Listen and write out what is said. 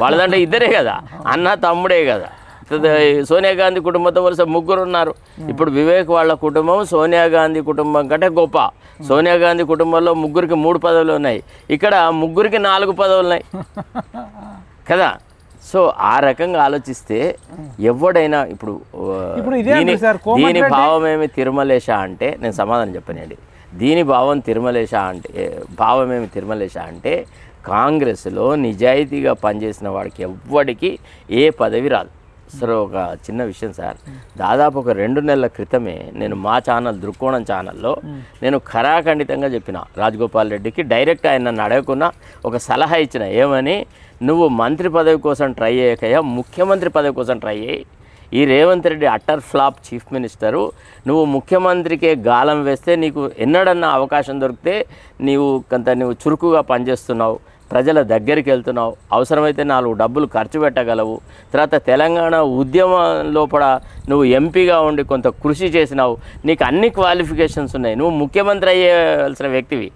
వాళ్ళదంటే ఇద్దరే కదా. అన్న తమ్ముడే కదా. సోనియా గాంధీ కుటుంబంతో వలస ముగ్గురు ఉన్నారు. ఇప్పుడు వివేక్ వాళ్ళ కుటుంబం సోనియా గాంధీ కుటుంబం కంటే గొప్ప. సోనియా గాంధీ కుటుంబంలో ముగ్గురికి మూడు పదవులు ఉన్నాయి. ఇక్కడ ముగ్గురికి నాలుగు పదవులు ఉన్నాయి. కదా? సో ఆ రకంగా ఆలోచిస్తే ఎవడైనా ఇప్పుడు దీని భావం ఏమి తిరుమలేశ అంటే నేను సమాధానం చెప్పనండి. దీని భావం తిరుమలేశ అంటే భావం ఏమి తిరుమలేశ అంటే కాంగ్రెస్లో నిజాయితీగా పనిచేసిన వాడికి ఎవ్వడికి ఏ పదవి రాదు. సార్ ఒక చిన్న విషయం సార్. దాదాపు ఒక రెండు నెలల క్రితమే నేను మా ఛానల్ దృక్కోణం ఛానల్లో నేను ఖరాఖండితంగా చెప్పిన రాజగోపాల్ రెడ్డికి డైరెక్ట్ ఆయన నన్ను అడగకుండా ఒక సలహా ఇచ్చిన. ఏమని? నువ్వు మంత్రి పదవి కోసం ట్రై చేయకయ్యా ముఖ్యమంత్రి పదవి కోసం ట్రై చేయి. ఈ Revanth Reddy utter flop chief minister నువ్వు ముఖ్యమంత్రికే గాలం వేస్తే నీకు ఎన్నడన్నా అవకాశం దొరికితే నీవు కొంత నువ్వు చురుకుగా పనిచేస్తున్నావు. ప్రజల దగ్గరికి వెళ్తున్నావు. అవసరమైతే నాలుగు డబ్బులు ఖర్చు పెట్టగలవు. తర్వాత తెలంగాణ ఉద్యమం లోపల నువ్వు ఎంపీగా ఉండి కొంత కృషి చేసినావు. నీకు అన్ని క్వాలిఫికేషన్స్ ఉన్నాయి. నువ్వు ముఖ్యమంత్రి అయ్యేవలసిన వ్యక్తివి.